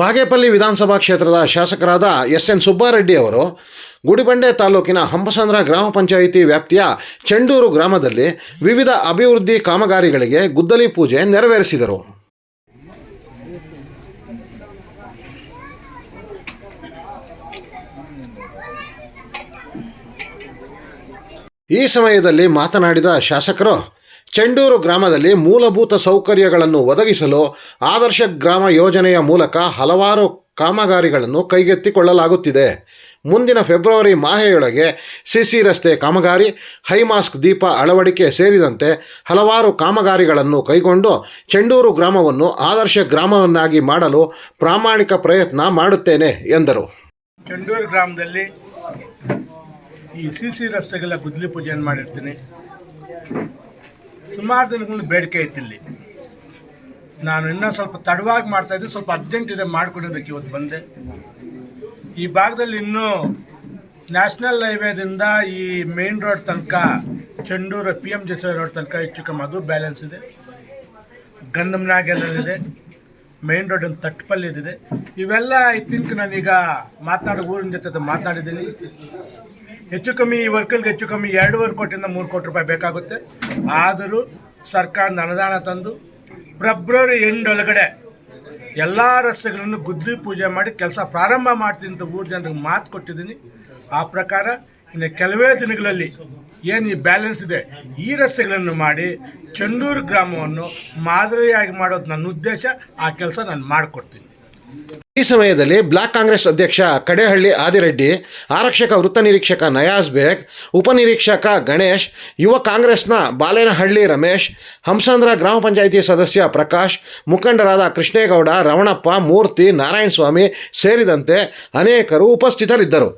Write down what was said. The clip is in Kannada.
ಬಾಗೇಪಲ್ಲಿ ವಿಧಾನಸಭಾ ಕ್ಷೇತ್ರದ ಶಾಸಕರಾದ ಎಸ್ ಎನ್ ಸುಬ್ಬಾರೆಡ್ಡಿ ಅವರು ಗುಡಿಬಂಡೆ ತಾಲೂಕಿನ ಹಂಪಸಂದ್ರ ಗ್ರಾಮ ಪಂಚಾಯಿತಿ ವ್ಯಾಪ್ತಿಯ ಚೆಂಡೂರು ಗ್ರಾಮದಲ್ಲಿ ವಿವಿಧ ಅಭಿವೃದ್ಧಿ ಕಾಮಗಾರಿಗಳಿಗೆ ಗುದ್ದಲಿ ಪೂಜೆ ನೆರವೇರಿಸಿದರು. ಈ ಸಮಯದಲ್ಲಿ ಮಾತನಾಡಿದ ಶಾಸಕರು ಚೆಂಡೂರು ಗ್ರಾಮದಲ್ಲಿ ಮೂಲಭೂತ ಸೌಕರ್ಯಗಳನ್ನು ಒದಗಿಸಲು ಆದರ್ಶ ಗ್ರಾಮ ಯೋಜನೆಯ ಮೂಲಕ ಹಲವಾರು ಕಾಮಗಾರಿಗಳನ್ನು ಕೈಗೆತ್ತಿಕೊಳ್ಳಲಾಗುತ್ತಿದೆ. ಮುಂದಿನ ಫೆಬ್ರವರಿ ಮಾಹೆಯೊಳಗೆ ಸಿಸಿ ರಸ್ತೆ ಕಾಮಗಾರಿ, ಹೈಮಾಸ್ಕ್ ದೀಪ ಅಳವಡಿಕೆ ಸೇರಿದಂತೆ ಹಲವಾರು ಕಾಮಗಾರಿಗಳನ್ನು ಕೈಗೊಂಡು ಚೆಂಡೂರು ಗ್ರಾಮವನ್ನು ಆದರ್ಶ ಗ್ರಾಮವನ್ನಾಗಿ ಮಾಡಲು ಪ್ರಾಮಾಣಿಕ ಪ್ರಯತ್ನ ಮಾಡುತ್ತೇನೆ, ಎಂದರು. ಚೆಂಡೂರು ಗ್ರಾಮದಲ್ಲಿ ಈ ಸಿ ಸಿ ರಸ್ತೆಗೆಲ್ಲ ಗುದ್ದಲಿ ಪೂಜೆಯನ್ನು ಮಾಡಿರ್ತೀನಿ. ಸುಮಾರು ದಿನಗಳ ಬೇಡಿಕೆ ಐತಿ ಇಲ್ಲಿ. ನಾನು ಇನ್ನೂ ಸ್ವಲ್ಪ ತಡವಾಗಿ ಮಾಡ್ತಾ ಇದ್ದೆ, ಸ್ವಲ್ಪ ಅರ್ಜೆಂಟ್ ಇದೆ ಮಾಡ್ಕೊಡೋದಕ್ಕೆ ಇವತ್ತು ಬಂದೆ. ಈ ಭಾಗದಲ್ಲಿ ಇನ್ನೂ ನ್ಯಾಷನಲ್ ಹೈವೇದಿಂದ ಈ ಮೇನ್ ರೋಡ್ ತನಕ Chenduru P M J road ತನಕ ಹೆಚ್ಚು ಕಮ್ಮಿ ಅದು ಬ್ಯಾಲೆನ್ಸ್ ಇದೆ. ಗಂಧಮ್ನಾಗೆಲ್ಲದಿದೆ ಮೇನ್ ರೋಡಿನ ತಟ್ಪಲ್ಲಿದೆ ಇವೆಲ್ಲ ಐ ಥಿಂಕ್ ನಾನೀಗ ಮಾತಾಡೋ ಊರಿನ ಜೊತೆ ಮಾತನಾಡಿದ್ದೀನಿ ಹೆಚ್ಚು ಕಮ್ಮಿ ಈ ವರ್ಕಲ್ಗೆ ಹೆಚ್ಚು ಕಮ್ಮಿ ಎರಡೂವರೆ ಕೋಟಿಯಿಂದ ಮೂರು ಕೋಟಿ ರೂಪಾಯಿ ಬೇಕಾಗುತ್ತೆ. ಆದರೂ ಸರ್ಕಾರದ ಅನುದಾನ ತಂದು ಫೆಬ್ರವರಿ ಎಂಡ್ ಒಳಗಡೆ ಎಲ್ಲ ರಸ್ತೆಗಳನ್ನು ಗುದ್ದಿ ಪೂಜೆ ಮಾಡಿ ಕೆಲಸ ಪ್ರಾರಂಭ ಮಾಡ್ತೀನಿ ಅಂತ ಊರು ಜನರಿಗೆ ಮಾತು ಕೊಟ್ಟಿದ್ದೀನಿ. ಆ ಪ್ರಕಾರ ಇನ್ನು ಕೆಲವೇ ದಿನಗಳಲ್ಲಿ ಏನು ಈ ಬ್ಯಾಲೆನ್ಸ್ ಇದೆ, ಈ ರಸ್ತೆಗಳನ್ನು ಮಾಡಿ ಚಂಡೂರು ಗ್ರಾಮವನ್ನು ಮಾದರಿಯಾಗಿ ಮಾಡೋದು ನನ್ನ ಉದ್ದೇಶ. ಆ ಕೆಲಸ ನಾನು ಮಾಡಿಕೊಡ್ತೀನಿ. ಈ ಸಮಯದಲ್ಲಿ ಬ್ಲಾಕ್ ಕಾಂಗ್ರೆಸ್ ಅಧ್ಯಕ್ಷ ಕಡೇಹಳ್ಳಿ ಆದಿರೆಡ್ಡಿ, ಆರಕ್ಷಕ ವೃತ್ತ ನಿರೀಕ್ಷಕ ನಯಾಜ್ ಬೇಗ್ ಉಪನಿರೀಕ್ಷಕ ಗಣೇಶ್, ಯುವ ಕಾಂಗ್ರೆಸ್ನ ಬಾಲೇನಹಳ್ಳಿ ರಮೇಶ್, ಹಂಸಂದ್ರ ಗ್ರಾಮ ಪಂಚಾಯಿತಿ ಸದಸ್ಯ ಪ್ರಕಾಶ್, ಮುಖಂಡರಾದ ಕೃಷ್ಣೇಗೌಡ, ರಮಣಪ್ಪ, ಮೂರ್ತಿ, ನಾರಾಯಣಸ್ವಾಮಿ ಸೇರಿದಂತೆ ಅನೇಕರು ಉಪಸ್ಥಿತರಿದ್ದರು.